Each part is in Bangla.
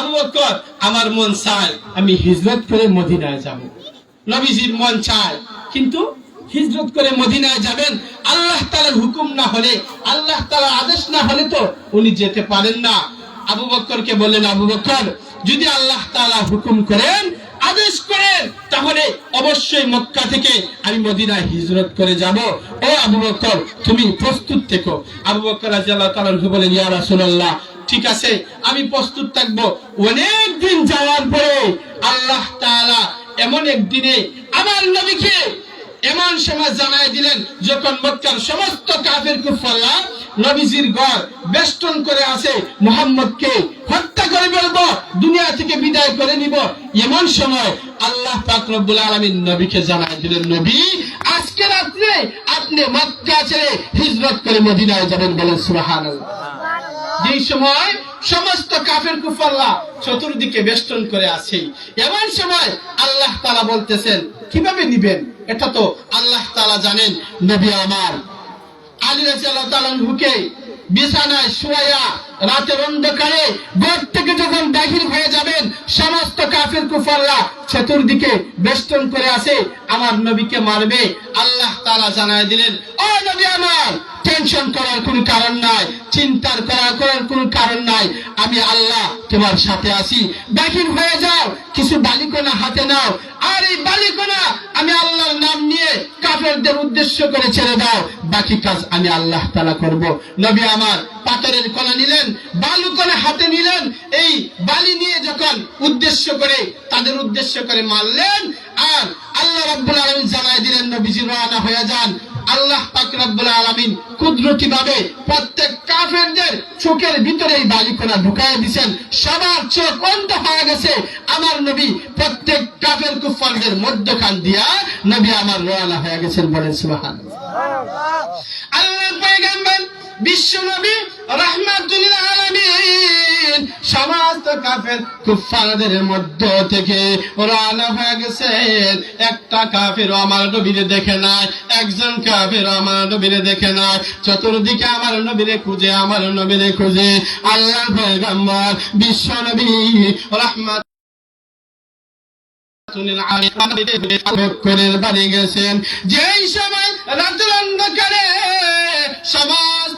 আবু বকর আমার মন চায়। আমি হিজরত করে মদিনায় যাব। নবীজির মন চায়। কিন্তু হিজরত করে মদিনায় যাবেন আল্লাহ তালার হুকুম না হলে আল্লাহ তালার আদেশ না হলে তো উনি যেতে পারেন না। আবু বক্করকে বললেন আবু বক্কর যদি আল্লাহ তালা হুকুম করেন আদেশ করেন তাহলে অবশ্যই মক্কা থেকে আমি মদিনায় হিজরত করে যাব। ও আবু বক্কর তুমি প্রস্তুত থেকো। আবু বক্কর রাদিয়াল্লাহু তাআলা বলেন, ইয়া রাসূলুল্লাহ, ঠিক আছে, আমি প্রস্তুত থাকব। অনেক দিন যাওয়ার পরে আল্লাহ তাআলা এমন একদিনে আমার নবীকে এমন সময় জানাই দিলেন, যখন মক্কার সমস্ত কাফের কুফাররা নবীজির গড় বেষ্টন করে আছে মোহাম্মদকে হত্যা করে ফেলব দুনিয়া থেকে বিদায় করে নিব। এমন সময় আল্লাহ পাক রব্বুল আলামিন নবীকে জানাই দিলেন নবী আজকে রাত্রে আপনি মক্কা ছেড়ে হিজরত করে মদিনায় যাবেন বলেন সুবহানাল্লাহ। যেই সময় সমস্ত কাফের কুফাল্লা চতুর্দিকে বেষ্টন করে আছে এমন সময় আল্লাহ তালা বলতেছেন কীভাবে নিবেন? এটা তো আল্লাহ তালা জানেন নবী আমার আলী রাজি আল্লাহ তালানহুকে বিছানায় শুয়াইয়া রাতের অন্ধকারে ঘর থেকে যখন বাহির হয়ে যাবেন, সমস্ত কাফের কুফাররা চতুর্দিকে বেষ্টন করে আছে, আমার নবীকে মারবে। আল্লাহ তাআলা জানায় দিলেন, ও নবী আমার টেনশন করার কোনো কারণ নাই, চিন্তার করার করার কোনো কারণ নাই, আমি আল্লাহ তোমার সাথে আছি। বাহির হয়ে যাও, কিছু বালিকোনা হাতে নাও। আর এই বালিকোনা আমি আল্লাহর নাম নিয়ে কাফেরদের উদ্দেশ্য করে ছেড়ে দাও। বাকি কাজ আমি আল্লাহ তালা করব। নবী আমার পাথরের কলা নিলেন বালু কণা হাতে নিলেন, এই বালি নিয়ে যখন উদ্দেশ্য করে, তাদের উদ্দেশ্য করে মারলেন, আর আল্লাহ রাব্বুল আলামিন জানাই দিলেন, নবীজি রওনা হয়ে যান। আল্লাহ পাক রব্বুল আলামিন কুদরতি ভাবে প্রত্যেক কাফেরদের চোখের ভিতরে এই বালিকণা ঢুকায় দিয়েছেন। সবার চোখ অন্ধ হয়ে গেছে। আমার নবী প্রত্যেক কাফের কুফারদের মধ্যখান দিয়া নবী আমার রওনা হয়ে গেছেন বলেন, সুবহানাল্লাহ। আল্লাহর পয়গম্বর বিশ্ব নবী রাহমাতুল আলামিন সমস্ত কাফের কুফারদের মধ্য থেকে রওনা হয়ে গেছেন একটা কাফের আমার নবীরে দেখে নাই, একজন কাফের আমার নবীরে দেখে নাই। চতুর্দিকে আমার নবীরে খুঁজে, আমার নবীরে খুঁজে। আল্লাহ পয়গম্বর বিশ্ব নবী রাহমাত বাড়ি গেছেন। যেই সময় রাতের অন্ধকারে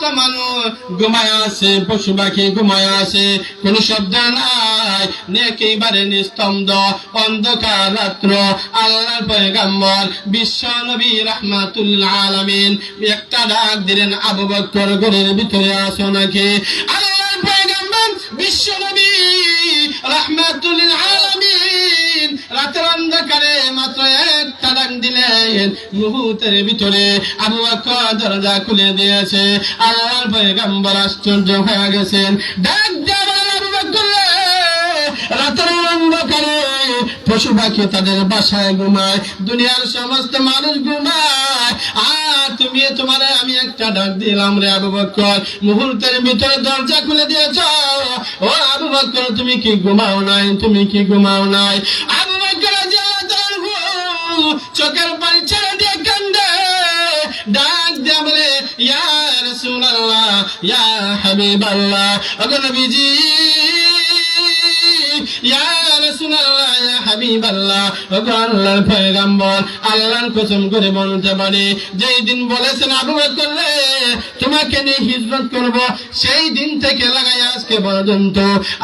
সমস্ত মানুষ ঘুমায় আছে পশু পাখি ঘুমায় আছে কোন শব্দ নাই একেবারে নিস্তব্ধ, অন্ধকার রাত্র আল্লাহ পয়গাম্বর, বিশ্ব নবী রহমাতুল্লাহ আলামিন। একটা ডাক দিলেন, আবু বক্কর, ঘরের ভিতরে আসো নাকি? আল্লাহ পয়গাম্বর, বিশ্ব নবী রহমাতুল্লাহ আলামিন, রাতের অন্ধকারে মাত্র একটা ডাক দিলেন, মুহূর্তের ভিতরে আবু বকর দরজা খুলে দিয়েছে। আল্লাহর পয়গম্বর আশ্চর্য হয়ে গেছেন। ডাক বকর পশু পাখি তাদের বাসায় ঘুমায়, দুনিয়ার সমস্ত মানুষ ঘুমায়। আর তুমি তোমার আমি একটা ডাক দিলাম রে আবু বকর, মুহূর্তের ভিতরে দরজা খুলে দিয়েছ। ও আবু বকর, তুমি কি ঘুমাও নাই? তুমি কি ঘুমাও নাই? আবু চোখের পানি ছেড়ে দিয়ে কান্দে। ডাক দিয়ে বলে ইয়া হাবিবাল্লাহ। ইয়া হাবিবাল্লাহ। আল্লাহর আল্লাহর কসম করে বলতে পারি যেই দিন বলেছেন আবু বকর রে, তোমাকে নিয়ে হিজরত করব সেই দিন থেকে লাগাই আজকে পর্যন্ত।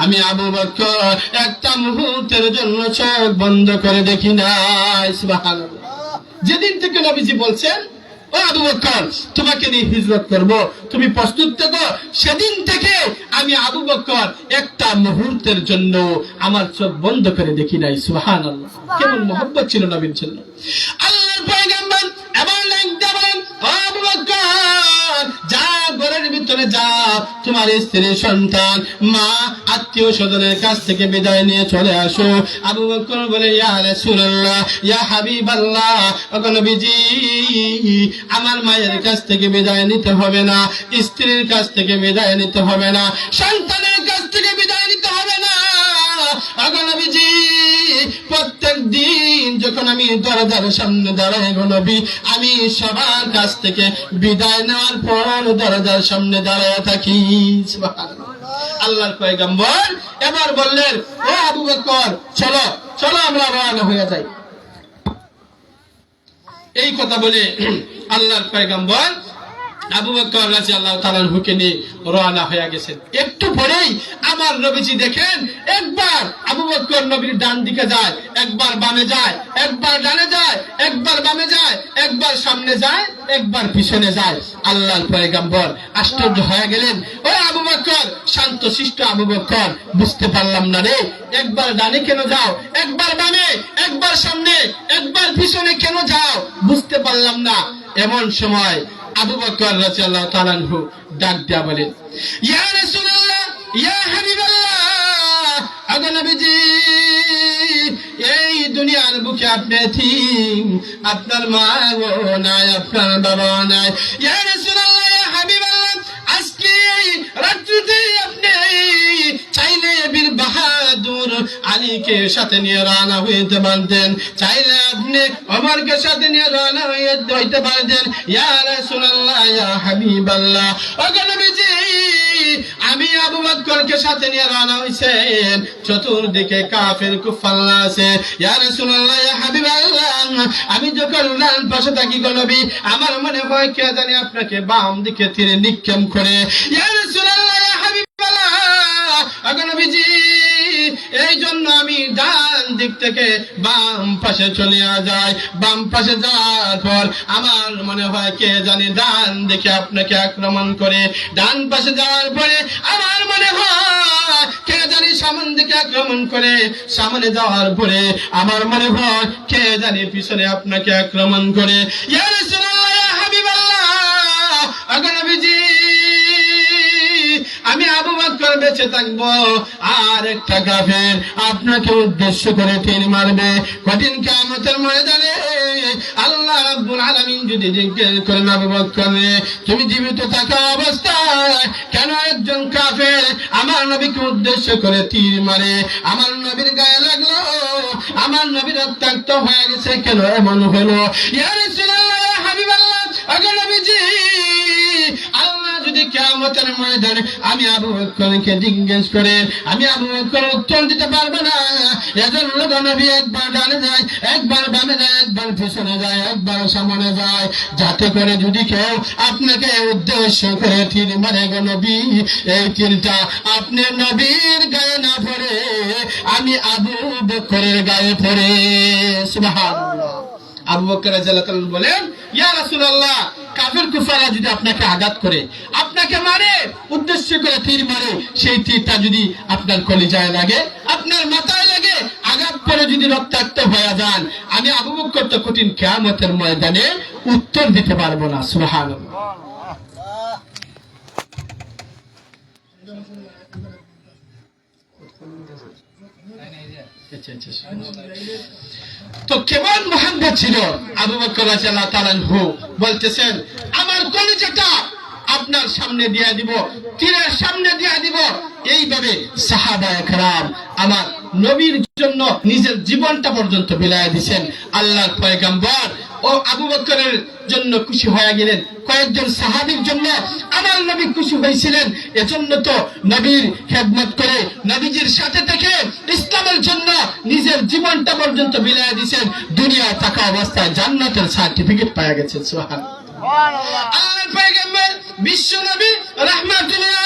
আমি আবু বকর একটা মুহূর্তের জন্য চোখ বন্ধ করে দেখি নাই সুবহানাল্লাহ। যেদিন থেকে নবীজি বলছেন ও আবু বকর তোমাকে নিয়ে হিজরত করব তুমি প্রস্তুত থেকো সেদিন থেকে আমি আবু বকর একটা মুহূর্তের জন্য আমার চোখ বন্ধ করে দেখি নাই। সুবহানাল্লাহ। কেমন মোহব্বত ছিল নবীর জন্য। আল্লাহর পয়গম্বর এমন লাগতে বলেন আবু বকর যা ঘরের ভিতরে যা তোমার স্ত্রী সন্তান মা আত্মীয় স্বজনের কাছ থেকে বিদায় নিয়ে চলে আসো। আবু বকর বলে, ইয়া রাসূলুল্লাহ, ইয়া হাবিবাল্লাহ নবীজি, আমার মায়ের কাছ থেকে বিদায় নিতে হবে না, স্ত্রীর কাছ থেকে বিদায় নিতে হবে না, সন্তানের কাছ থেকে বিদায় নিতে হবে না। নবীজি, প্রত্যেক দিন যখন আমি দরজার সামনে দাঁড়াই নবী, আমি সবার কাছ থেকে বিদায় নেওয়ার পর দরজার সামনে দাঁড়ায় থাকি। আল্লাহর পয়গম্বর। এবার বললেন ও আবু বকর চলো চলো আমরা রওনা হয়ে যাই। এই কথা বলে আল্লাহর পয়গম্বর আবু বকর রাদিয়াল্লাহু তাআলার হুকে নিয়ে রওনা হয়ে গেছেন। একটু পরেই আমার নবীজি দেখেন, একবার আবু বকর নবীর ডান দিকে যায়, একবার বামে যায়, একবার ডানে যায়, একবার বামে যায়, একবার সামনে যায়, একবার পিছনে যায়। আল্লাহর পয়গম্বর আশ্চর্য হয়ে গেলেন, ও বকর শান্ত শিষ্ট আবু বকর বুঝতে পারলাম না রে। একবার ডানে কেন যাও? একবার বামে, একবার সামনে, একবার পিছনে কেন যাও? বুঝতে পারলাম না। এমন সময় আবু বকর রাদিয়াল্লাহু তাআলা ডাক দিয়া বলেন, ইয়া রাসূলুল্লাহ, ইয়া হাবিবাল্লাহ, আগো নবীজি, এই দুনিয়ার বুকে আপনি আপনার মা নাই, আপনার বাবা নাই। ইয়া আলীকে সাথে নিয়ে রানা হইতে পারতেন। চাইলে আপনি অমরকে সাথে নিয়ে রানা হইতে পারতেন। ইয়া হাবিবাল্লাহ। আমি আবু বকরকে সাথে নিয়ে রানা হইছেন চতুর্দিকে কাফের কুফাল্লা আছে। ইয়া রাসূলুল্লাহ, ইয়া হাবিবাল্লাহ, আমি যখন ডান পাশে থাকি গো নবী, আমার মনে হয় কে জানি আপনাকে বাম দিকে তীরে নিক্ষেপ করে। ইয়া রাসূলুল্লাহ থেকে বাম পাশে চলে যায়। বাম পাশে যাওয়ার পর আমার মনে হয় কে জানি ডান দেখে আপনাকে আক্রমণ করে। ডান পাশে যাওয়ার পরে আমার মনে হয় কে জানি সামন দিকে আক্রমণ করে। সামনে যাওয়ার পরে আমার মনে হয় কে জানি পিছনে আপনাকে আক্রমণ করে। বেঁচে থাকব। আর একটা কাফের আপনাকে উদ্দেশ্য করে তীর মারবে। কঠিন কিয়ামতের ময়দানে আল্লাহ রাব্বুল আলামিন যদি জিজ্ঞেস করেন আবু বকর রে, তুমি জীবিত থাকা অবস্থায় কেন একজন কাফের আমার নবীকে উদ্দেশ্য করে তীর মারে? আমার নবীর গায়ে লাগল আমার নবীর রক্তাক্ত হয়ে গেছে কেন এমন হলো? ইয়া রাসূলুল্লাহ ইয়া হাবিবাল্লাহ কিয়ামতের ময়দানে আমি আবু বকরকে জিজ্ঞেস করে, আমি আবু বকর উত্তর দিতে পারব না। নবী একবার ডানে যায়, একবার বামে যায়, একবার যায়, একবার সামনে যায়। যাতে করে যদি কেউ আপনাকে উদ্দেশ্য করে তীর মারে নবী, এই তীরটা আপনি নবীর গায়ে না পড়ে, আমি আবু বকরের গায়ে পড়ে। সুবহানাল্লাহ। আবু বলেন, ইয়া যদি আপনাকে আঘাত করে, আপনাকে মারে, উদ্দেশ্য করে মারে, সেই তীরটা যদি আপনার লাগে, আপনার মাথায় লাগে, আঘাত করে যদি রক্তাক্ত যান, আমি আবু বকর তো কঠিন কিয়ামতের ময়দানে উত্তর দিতে পারব না আচ্ছা তো কেমন মোহাম্মদ ছিল? আবু বকর তাআলা বলতেছেন, আমার কলিজাটা আপনার সামনে দিয়ে দিব, তীরের সামনে দিয়ে দিব। এইভাবে সাহাবা একরাম আমার নবীর জন্য নিজের জীবনটা পর্যন্ত বিলায় দিছেন। আল্লাহর পয়গাম্বর ও আবু বকরের জন্য খুশি হয়ে গেলেন। কয়েকজন সাহাবীর জন্য আমার নবী খুশি হয়েছিলেন। এজন্য তো নবীর খেদমত করে নবীজির সাথে থেকে ইসলামের জন্য নিজের জীবনটা পর্যন্ত বিলায় দিয়েছেন। দুনিয়া থাকা অবস্থায় জান্নাতের সার্টিফিকেট পাওয়া গেছে সোহান বিশ্ব নবী রাহমাতুল আলামিন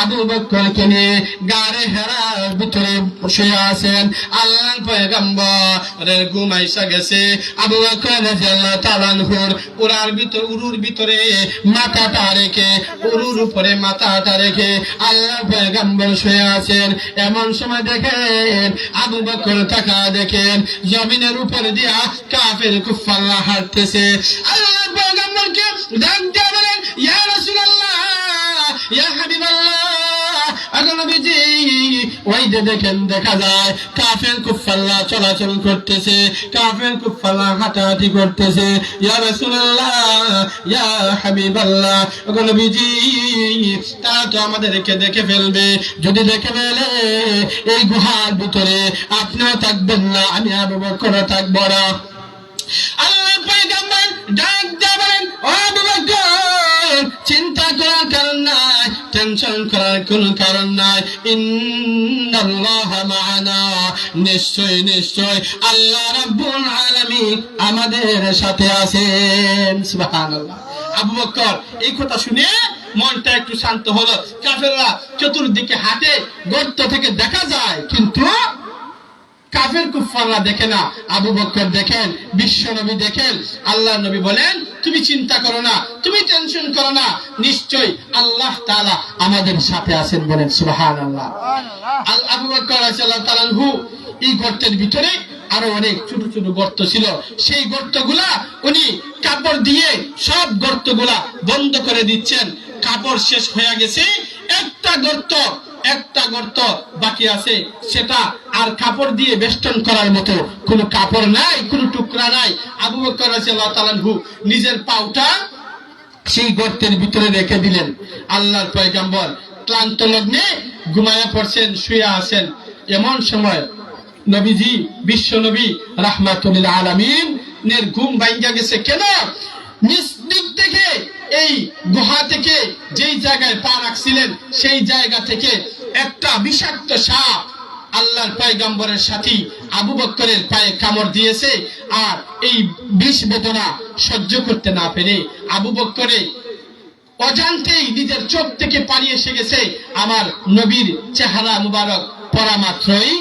আবু বকরকে নিয়ে হেরার ভিতরে আছেন। পয়গম্বরের গেছে। আবু বকর রাদিয়াল্লাহু তাআলা উড়ার ভিতর, উরুর ভিতরে মাথাটা রেখে, উরুর উপরে মাথাটা রেখে আল্লাহর পয়গম্বর শুয়ে আছেন। এমন সময় দেখেন আবু বকর তাকা দেখেন, জমিনের উপর দিয়া কাফের কুফাল্লা হাঁটতেছে। আল্লাহর পয়গম্বরকে ডাক ওই যে দেখেন, দেখা যায়, কাফের কুফাল্লা চলাচল করতেছে, কাফের কুফাল্লা হাঁটাহাঁটি করতেছে। ইয়া রাসূলুল্লাহ, ইয়া হাবিবাল্লাহ, ওগো নবীজি, তারা তো আমাদেরকে দেখে ফেলবে। যদি দেখে ফেলে, এই গুহার ভিতরে আপনিও থাকবেন না, আমি আবু বকর থাকব না। আল্লাহ টেনশন করার কোনো কারণ নাই। নিশ্চয় নিশ্চয় আল্লাহ রাব্বুল আমাদের সাথে আছেন। আবু বকর, এই কথা শুনে মনটা একটু শান্ত হলো। কাফেররা চতুর্দিকে হাঁটে, গর্ত থেকে দেখা যায়, কিন্তু কাফের কুফাররা দেখে না। আবু বকর দেখেন, বিশ্ব নবী দেখেন আল্লাহ নবী বলেন তুমি চিন্তা করো না তুমি টেনশন করো না। নিশ্চয় আল্লাহ তাআলা আমাদের সাথে আছেন বলেন সুবহানাল্লাহ। আল আবু বকর রাদিয়াল্লাহু তাআলা এই গর্তের ভিতরে আরও অনেক ছোট ছোট গর্ত ছিল। সেই গর্তগুলা উনি কাপড় দিয়ে সব গর্তগুলা বন্ধ করে দিচ্ছেন। কাপড় শেষ হয়ে গেছে একটা গর্ত একটা গর্ত বাকি আছে, সেটা আর কাপড় দিয়ে বেষ্টন করার মতো। কোনো কাপড় নাই, কোনো টুকরা নাই। আবু বকর আনহু নিজের পাউটা সেই গর্তের ভিতরে রেখে দিলেন। আল্লাহর পয়গাম্বর ক্লান্ত লগ্নে ঘুমায়া পড়ছেন, শুয়ে আছেন। এমন সময় নবীজি, বিশ্ব নবী রাহমাতুল আলামিন নের ঘুম ভাঙ্গা গেছে। কেন? নিজ দিক থেকে, এই গুহা থেকে যেই জায়গায় পা রাখছিলেন, সেই জায়গা থেকে একটা বিষাক্ত সাপ আল্লাহর পয়গম্বরের সাথী আবু বক্করের পায়ে কামড় দিয়েছে আর এই বিষ বেদনা সহ্য করতে না পেরে আবু বক্করে অজান্তেই নিজের চোখ থেকে পালিয়ে এসে গেছে। আমার নবীর চেহারা মুবারক পরা মাত্রই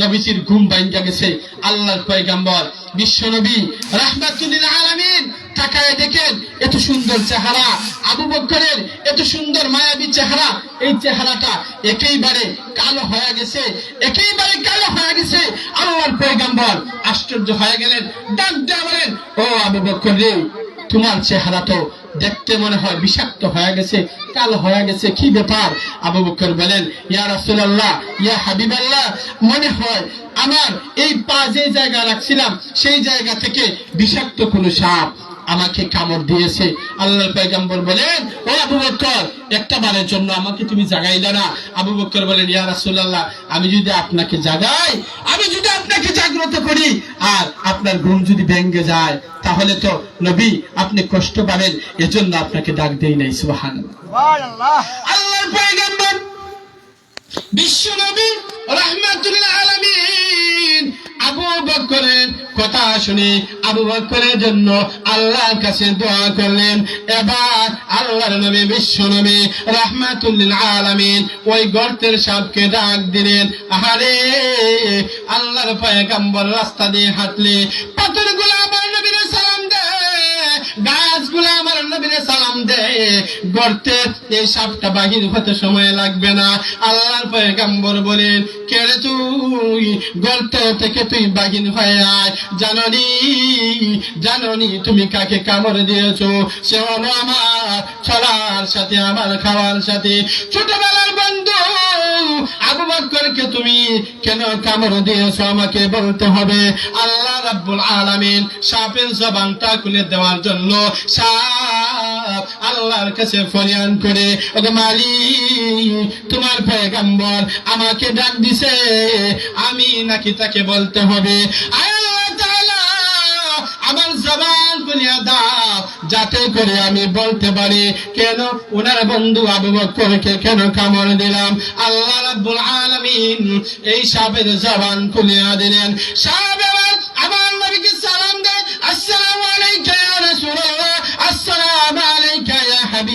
নবীজির ঘুম বাইঙ্গা গেছে। আল্লাহর পয়গাম্বর বিশ্ব নবী রাহমাতুল্লিল আলামিন, তাকায় দেখেন, এত সুন্দর চেহারা। আবু বকরের এত সুন্দর মায়াবী চেহারা। এই চেহারাটা একেইবারে কালো হয়ে গেছে, একেইবারে কালো হয়ে গেছে। আল্লাহর পয়গাম্বর আশ্চর্য হয়ে গেলেন, ডাক দেয়া বলেন, ও আবু বকর রে তোমার চেহারা তো দেখতে মনে হয় বিষাক্ত হয়ে গেছে, কাল হয়ে গেছে। কি ব্যাপার? আবু বকর বলেন, ইয়া রাসুল্লাহ ইয়া হাবিবাল্লাহ। মনে হয় আমার এই পা যে জায়গা রাখছিলাম, সেই জায়গা থেকে বিষাক্ত কোনো সাপ আমাকে কামড় দিয়েছে। আল্লাহ পয়গম্বর বলেন ও আবু বকর একটা বারের জন্য আমাকে তুমি জাগাইলে না। আবু বকর বলেন ইয়া রাসূলুল্লাহ আমি যদি আপনাকে জাগাই আমি যদি আপনাকে জাগ্রত করি আর আপনার ঘুম যদি ভেঙে যায় তাহলে তো নবী আপনি কষ্ট পাবেন এজন্য আপনাকে ডাক দেই নাই সুবহানাল্লাহ। আল্লাহর পয়গম্বর বিশ্ব নবী রাহমাতুল আলামিন। আবু বকরের কথা শুনে আবু বকরের জন্য আল্লাহর কাছে দোয়া করলেন। এবার আল্লাহর নবী, বিশ্ব নবী রাহমাতুল আলামিন ওই গর্তের সাপকে ডাক দিলেন, আহারে, আল্লাহর পয়গম্বর রাস্তা দিয়ে হাঁটলে পাথরগুলো নবীর সালাম দেয় গর্তে এই সাপটা বাহির হতে সময় লাগবে না। আল্লাহর পয়গাম্বর বলেন কেড়ে তুই? গর্ত থেকে তুই বাহির হয়ে আয়। জাননি? জাননি তুমি কাকে কামড় দিয়েছ? সে হলো আমার চলার সাথে, আমার খাওয়ার সাথে। ছোটবেলার বন্ধু আবু বকরকে তুমি কেন কামড় দিয়েছ? আমাকে বলতে হবে, আল্লাহ রাব্বুল আলামিন সাপের জবানটা খুলে দেওয়ার জন্য সাপ আল্লাহর কাছে ফরিয়াদ করে ওকে মালিক, তোমার পয়গাম্বর আমাকে ডাক দিছে, আমি নাকি তাকে বলতে হবে? আমার জবান খুলিয়া দাও, যাতে করে আমি বলতে পারি, কেন ওনার বন্ধু আবু বকরকে কেন কামড় দিলাম? আল্লাহ রাব্বুল আলামিন এই সাপের জবান খুলিয়া দিলেন। সাপ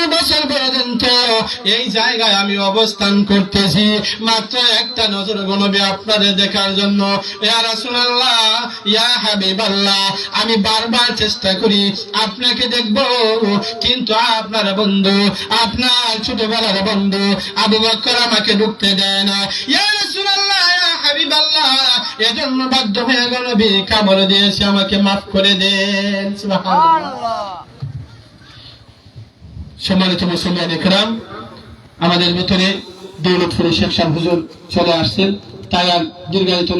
পনেরো বছর পর্যন্ত এই জায়গায় আমি অবস্থান করতেছি। মাত্র একটা নজর গণবে আপনাদের দেখার জন্য। আমি বারবার চেষ্টা করি আপনাকে দেখব, কিন্তু আপনার বন্ধু, আপনার ছোটবেলার বন্ধু আবু বকর আমাকে ঢুকতে দেয় না। এজন্য বাধ্য হয়ে গেল কামড় দিয়েছে আমাকে, মাফ করে দেন। সম্মানিত মুসলমান একরাম আমাদের ভিতরে দৌলতপুরে শেখ শাহ হুজুর চলে আসছেন। তাই আর দীর্ঘায়িত